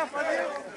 Obrigado, Fabinho.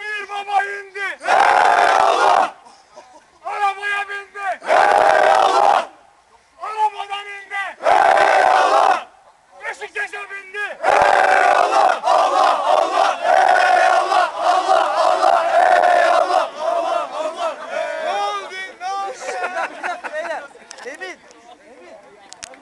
Bir baba indi. Eyvallah. Arabaya bindi. Eyvallah. Arabadan indi. Eyvallah. Beşiktaş'a bindi.